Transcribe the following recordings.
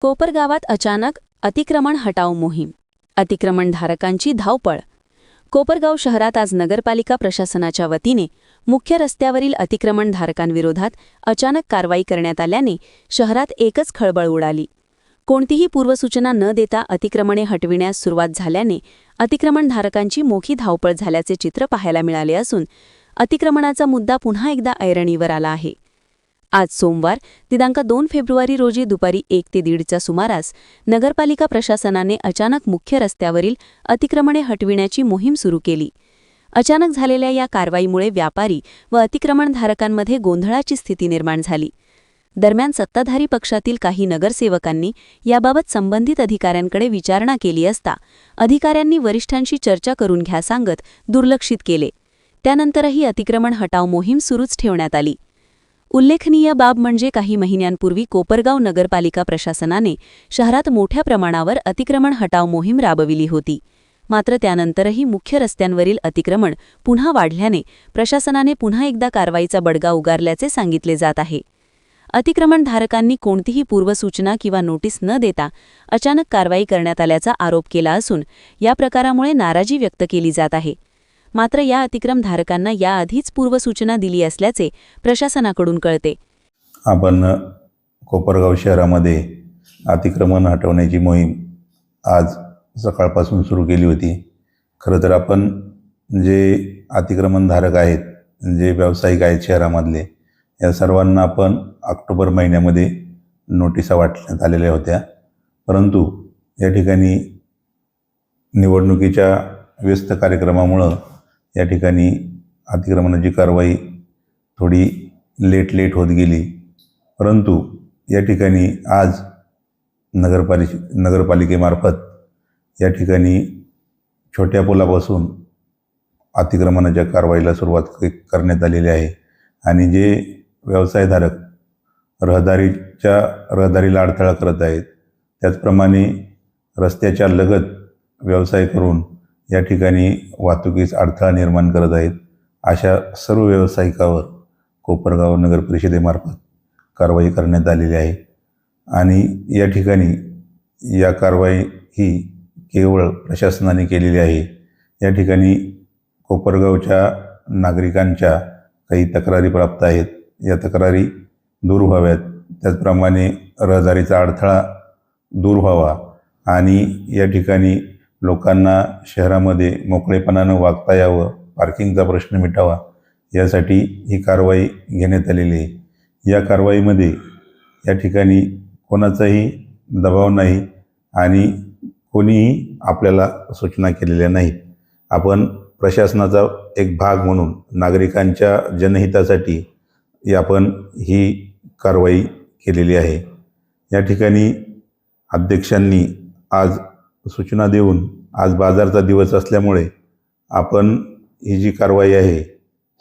कोपरगावात अचानक अतिक्रमण हटाव मोहीम. अतिक्रमणधारकांची धावपळ. कोपरगाव शहरात आज नगरपालिका प्रशासनाच्या वतीने मुख्य रस्त्यावरील अतिक्रमणधारकांविरोधात अचानक कारवाई करण्यात आल्याने शहरात एकच खळबळ उडाली. कोणतीही पूर्वसूचना न देता अतिक्रमणे हटविण्यास सुरुवात झाल्याने अतिक्रमणधारकांची मोठी धावपळ झाल्याचे चित्र पाहायला मिळाले असून अतिक्रमणाचा मुद्दा पुन्हा एकदा ऐरणीवर आला आहे. आज सोमवार दिनांक दोन फेब्रुवारी रोजी दुपारी एक ते दीडच्या सुमारास नगरपालिका प्रशासनाने अचानक मुख्य रस्त्यावरील अतिक्रमणे हटविण्याची मोहीम सुरू केली. अचानक झालेल्या या कारवाईमुळे व्यापारी व अतिक्रमणधारकांमध्ये गोंधळाची स्थिती निर्माण झाली. दरम्यान सत्ताधारी पक्षातील काही नगरसेवकांनी याबाबत संबंधित अधिकाऱ्यांकडे विचारणा केली असता अधिकाऱ्यांनी वरिष्ठांशी चर्चा करून घ्या सांगत दुर्लक्षित केले. त्यानंतरही अतिक्रमण हटाव मोहीम सुरूच ठेवण्यात आली. उल्लेखनीय बाब म्हणजे काही महिन्यांपूर्वी कोपरगाव नगरपालिका प्रशासनाने शहरात मोठ्या प्रमाणावर अतिक्रमण हटाव मोहीम राबविली होती. मात्र त्यानंतरही मुख्य रस्त्यांवरील अतिक्रमण पुन्हा वाढल्याने प्रशासनाने पुन्हा एकदा कारवाईचा बडगा उगारल्याचे सांगितले जात आहे. अतिक्रमणधारकांनी कोणतीही पूर्वसूचना किंवा नोटीस न देता अचानक कारवाई करण्यात आल्याचा आरोप केला असून या प्रकारामुळे नाराजी व्यक्त केली जात आहे. मात्र या अतिक्रमधारकांना याआधीच पूर्वसूचना दिली असल्याचे प्रशासनाकडून कळते. आपण कोपरगाव शहरामध्ये अतिक्रमण हटवण्याची मोहीम आज सकाळपासून सुरू केली होती. खरं तर आपण जे अतिक्रमणधारक आहेत जे व्यावसायिक आहेत शहरामधले या सर्वांना आपण ऑक्टोबर महिन्यामध्ये नोटिसा वाटण्यात आलेल्या होत्या. परंतु या ठिकाणी निवडणुकीच्या व्यस्त कार्यक्रमामुळं या ठिकाणी अतिक्रमणाची कारवाई थोडी लेट लेट होत गेली. परंतु या ठिकाणी आज नगरपालिक नगरपालिकेमार्फत या ठिकाणी छोट्या पुलापासून अतिक्रमणाच्या कारवाईला सुरुवात करण्यात आलेली आहे. आणि जे व्यवसायधारक रहदारीच्या रहदारीला अडथळा करत आहेत त्याचप्रमाणे रस्त्याच्या लगत व्यवसाय करून या ठिकाणी वाहतुकीस अडथळा निर्माण करत आहेत. अशा सर्व व्यावसायिकावर कोपरगाव नगर परिषदेमार्फत कारवाई करण्यात आलेली आहे. आणि या ठिकाणी या कारवाई ही केवळ प्रशासनाने केलेली आहे. या ठिकाणी कोपरगावच्या नागरिकांच्या काही तक्रारी प्राप्त आहेत. या तक्रारी दूर व्हाव्यात. त्याचप्रमाणे रहदारीचा अडथळा दूर व्हावा. आणि या ठिकाणी लोकांना शहरामध्ये मोकळेपणानं वागता यावं पार्किंगचा प्रश्न मिटावा यासाठी ही कारवाई घेण्यात आलेली आहे. या कारवाईमध्ये या ठिकाणी कोणाचाही दबाव नाही आणि कोणीही आपल्याला सूचना केलेल्या नाहीत. आपण प्रशासनाचा एक भाग म्हणून नागरिकांच्या जनहितासाठी आपण ही कारवाई केलेली आहे. या ठिकाणी अध्यक्षांनी आज सूचना देऊन आज बाजारचा दिवस असल्यामुळे आपण ही जी कारवाई आहे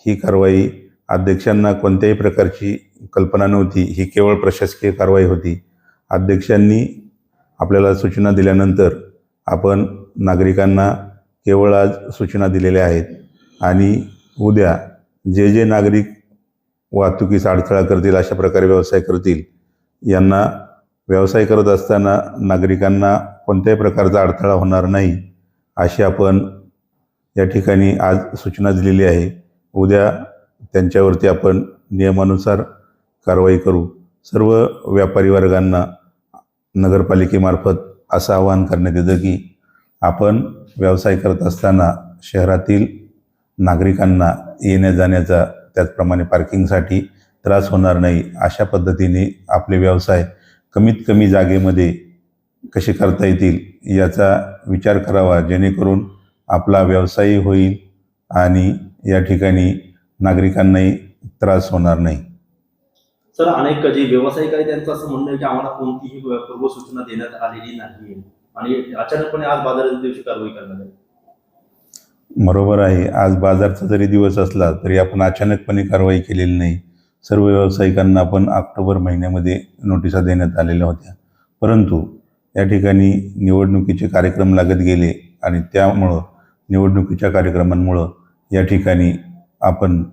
ही कारवाई अध्यक्षांना कोणत्याही प्रकारची कल्पना नव्हती. ही केवळ प्रशासकीय कारवाई होती. अध्यक्षांनी आपल्याला सूचना दिल्यानंतर आपण नागरिकांना केवळ आज सूचना दिलेल्या आहेत. आणि उद्या जे जे नागरिक वाहतुकीस अडथळा करतील अशा प्रकारे व्यवसाय करतील यांना व्यवसाय करत असताना नागरिकांना कोणत्याही प्रकारचा अडथळा होणार नाही अशी आपण या ठिकाणी आज सूचना दिलेली आहे. उद्या त्यांच्यावरती आपण नियमानुसार कारवाई करू. सर्व व्यापारी वर्गांना नगरपालिकेमार्फत असं आवाहन करण्यात येतं की आपण व्यवसाय करत असताना शहरातील नागरिकांना येण्या जाण्याचा त्याचप्रमाणे पार्किंगसाठी त्रास होणार नाही अशा पद्धतीने आपले व्यवसाय कमीत कमी जागेमध्ये कसे करता येतील याचा विचार करावा जेणेकरून आपला व्यवसायही होईल आणि या ठिकाणी नागरिकांनाही त्रास होणार नाही. सर अनेक जे व्यावसायिक आहे त्यांचं असं म्हणणं आहे की आम्हाला कोणतीही पूर्वसूचना देण्यात आलेली नाही आणि अचानकपणे आज बाजाराच्या दिवशी कारवाई करण्यात आली. बरोबर आहे. आज बाजारचा जरी दिवस असला तरी आपण अचानकपणे कारवाई केलेली नाही. सर्व व्यावसायिकांना आपण ऑक्टोबर महिन्यामध्ये नोटिसा देण्यात आलेल्या होत्या. परंतु या ठिकाणी निवडणुकीचे कार्यक्रम लागत गेले आणि त्यामुळं निवडणुकीच्या कार्यक्रमांमुळं या ठिकाणी आपण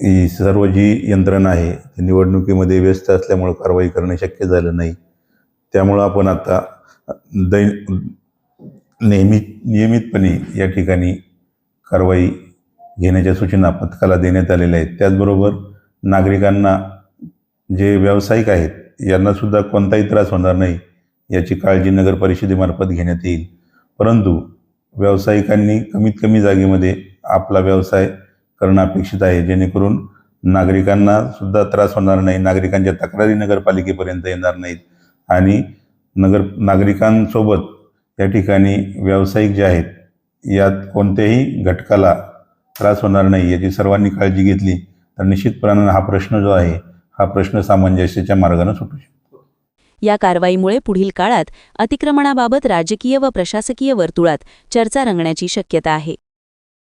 ही सर्व जी यंत्रणा आहे ती निवडणुकीमध्ये व्यस्त असल्यामुळं कारवाई करणे शक्य झालं नाही. त्यामुळं आपण आता दै नेहमी नियमितपणे या ठिकाणी कारवाई घेण्याच्या सूचना पथकाला देण्यात आलेल्या आहेत. त्याचबरोबर नागरिकांना जे व्यावसायिक आहेत यांनासुद्धा कोणताही त्रास होणार नाही. याची काळजी नगर परिषदेमार्फत घेण्यात येईल. परंतु व्यावसायिकांनी कमीत कमी जागेमध्ये आपला व्यवसाय करणं अपेक्षित आहे. जेणेकरून नागरिकांना सुद्धा त्रास होणार नाही. नागरिकांच्या तक्रारी नगरपालिकेपर्यंत येणार नाहीत. आणि नगर नागरिकांसोबत या ठिकाणी व्यावसायिक जे आहेत यात कोणत्याही घटकाला त्रास होणार नाही याची सर्वांनी काळजी घेतली तर निश्चितपणानं हा प्रश्न जो आहे हा प्रश्न सामंजस्याच्या मार्गाने सुटू शकतो. या कारवाईमुळे पुढील काळात अतिक्रमणाबाबत राजकीय व प्रशासकीय वर्तुळात चर्चा रंगण्याची शक्यता आहे.